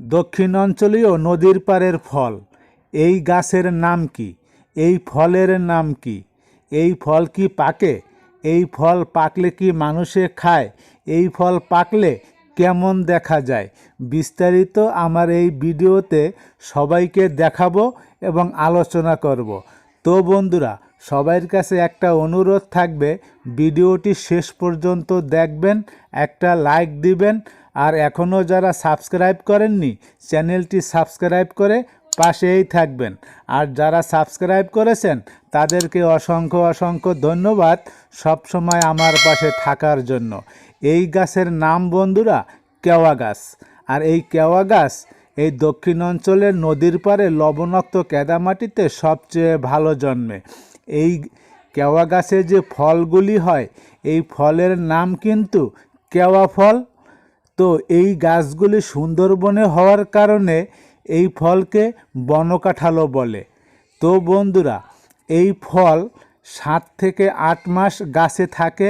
দক্ষিণ অঞ্চলীয় নদীর পাড়ের ফল। এই গাছের নাম কি? এই ফলের নাম কি? এই ফল কি পাকে? এই ফল পাকলে কি মানুষে খায়? এই ফল পাকলে কেমন দেখা যায়? বিস্তারিত আমার এই ভিডিওতে সবাইকে দেখাবো এবং আলোচনা করব। তো বন্ধুরা সবার কাছে একটা অনুরোধ থাকবে, ভিডিওটি শেষ পর্যন্ত দেখবেন, একটা লাইক দিবেন আর এখনও যারা সাবস্ক্রাইব করেননি, চ্যানেলটি সাবস্ক্রাইব করে পাশেই থাকবেন। আর যারা সাবস্ক্রাইব করেছেন, তাদেরকে অসংখ্য অসংখ্য ধন্যবাদ সব সময় আমার পাশে থাকার জন্য। এই গাছের নাম বন্ধুরা কেওয়া গাছ। আর এই কেওয়া গাছ এই দক্ষিণ অঞ্চলের নদীর পারে লবণাক্ত কেদামাটিতে সবচেয়ে ভালো জন্মে। এই কেওয়া গাছে যে ফলগুলি হয়, এই ফলের নাম কিন্তু কেওয়া ফল। তো এই গাছগুলি সুন্দরবনে হওয়ার কারণে এই ফলকে বনকাঠালো বলে। তো বন্ধুরা, এই ফল সাত থেকে আট মাস গাছে থাকে,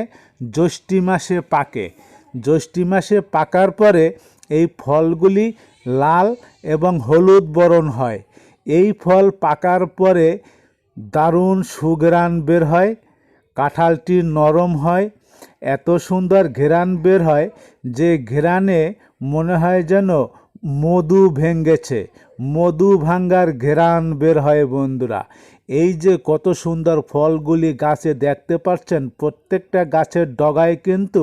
জ্যৈষ্ঠী মাসে পাকে। জ্যৈষ্ঠী মাসে পাকার পরে এই ফলগুলি লাল এবং হলুদ বরণ হয়। এই ফল পাকার পরে দারুণ সুঘ্রাণ বের হয়, কাঁঠালটি নরম হয় এত সুন্দর ঘেরান বের হয় যে ঘেরানে মনে হয় যেন মধু ভেঙ্গেছে, মধু ভাঙ্গার ঘেরান বের হয় বন্ধুরা। এই যে কত সুন্দর ফলগুলি গাছে দেখতে পাচ্ছেন, প্রত্যেকটা গাছের ডগায় কিন্তু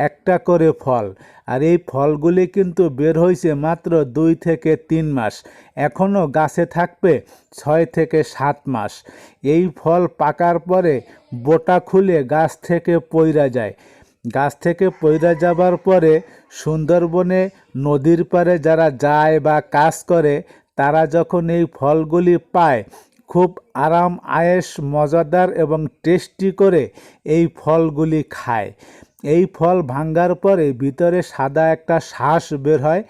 একটা করে ফল। আর এই ফলগুলি কিন্তু বের হয়েছে মাত্র দুই থেকে তিন মাস। এখনও গাছে থাকবে ছয় থেকে সাত মাস। এই ফল পাকার পরে বোটা খুলে গাছ থেকে পইরা যায়। গাছ থেকে পইরা যাবার পরে সুন্দরবনে নদীর পাড়ে যারা যায় বা কাজ করে, তারা যখন এই ফলগুলি পায়, খুব আরাম আয়েস মজাদার এবং টেস্টি করে এই ফলগুলি খায়। এই ফল ভাঙ্গার পরে ভিতরে সাদা একটা শ্বাস বের হয়,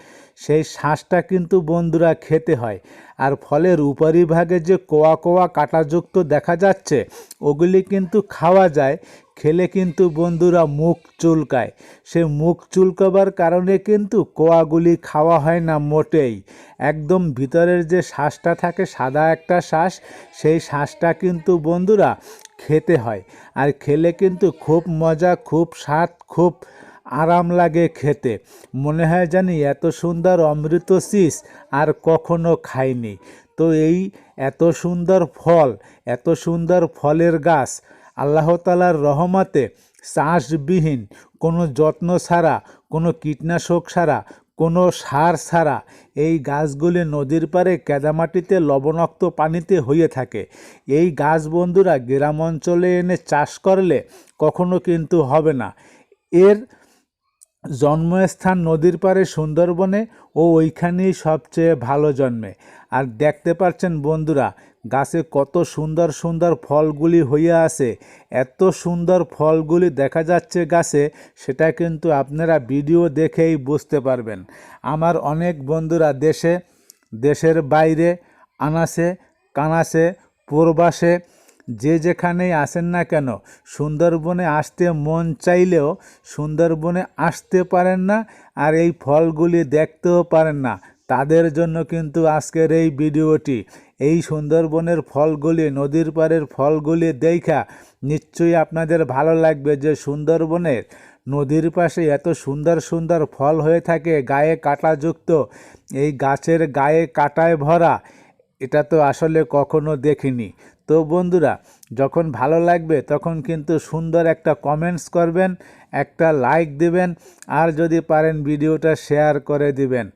সেই শ্বাসটা কিন্তু বন্ধুরা খেতে হয়। আর ফলের উপরিভাগে যে কোয়া কোয়া কাঁটাযুক্ত দেখা যাচ্ছে, ওগুলি কিন্তু খাওয়া যায় খেলে কিন্তু বন্ধুরা মুখ চুলকায়। সে মুখ চুলকাবার কারণে কিন্তু কোয়াগুলি খাওয়া হয় না মোটেই। একদম ভিতরের যে শ্বাসটা থাকে, সাদা একটা শ্বাস, সেই শ্বাসটা কিন্তু বন্ধুরা খেতে হয়। আর খেলে কিন্তু খুব মজা, খুব স্বাদ, খুব আরাম লাগে খেতে। মনে হয় জানি এত সুন্দর অমৃত শীষ আর কখনো খাইনি। তো এই এত সুন্দর ফল, এত সুন্দর ফলের গাছ আল্লাহ তালার রহমতে চাষবিহীন কোনো যত্ন ছাড়া, কোনো কীটনাশক ছাড়া, কোনো সার ছাড়া এই গাছগুলি নদীর পারে কেদামাটিতে লবণাক্ত পানিতে হয়ে থাকে। এই গাছ বন্ধুরা গ্রাম অঞ্চলে এনে চাষ করলে কখনো কিন্তু হবে না। এর জন্মস্থান নদীর পাড়ে সুন্দরবনে ও ওইখানেই সবচেয়ে ভালো জন্মে। আর দেখতে পাচ্ছেন বন্ধুরা, গাছে কত সুন্দর সুন্দর ফলগুলি হইয়া আছে। এত সুন্দর ফলগুলি দেখা যাচ্ছে গাছে, সেটা কিন্তু আপনারা ভিডিও দেখেই বুঝতে পারবেন। আমার অনেক বন্ধুরা দেশে, দেশের বাইরে, আনাসে, কানাসে, পূর্বাসে যে যেখানেই আসেন না কেন, সুন্দরবনে আসতে মন চাইলেও সুন্দরবনে আসতে পারেন না আর এই ফলগুলি দেখতেও পারেন না। তাদের জন্য কিন্তু আজকের এই ভিডিওটি। এই সুন্দরবনের ফলগুলি, নদীর পাড়ের ফলগুলি দেখা নিশ্চয়ই আপনাদের ভালো লাগবে যে সুন্দরবনের নদীর পাশে এত সুন্দর সুন্দর ফল হয়ে থাকে, গায়ে কাঁটাযুক্ত এই গাছের গায়ে কাঁটায় ভরা, এটা তো আসলে কখনো দেখিনি। তো বন্ধুরা, যখন ভালো লাগবে তখন কিন্তু সুন্দর একটা কমেন্টস করবেন, একটা লাইক দিবেন, আর যদি পারেন ভিডিওটা শেয়ার করে দিবেন।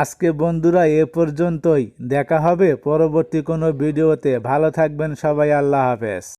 আজকে বন্ধুরা, এ পর্যন্তই। দেখা হবে পরবর্তী কোনো ভিডিওতে। ভালো থাকবেন সবাই, আল্লাহ হাফেজ।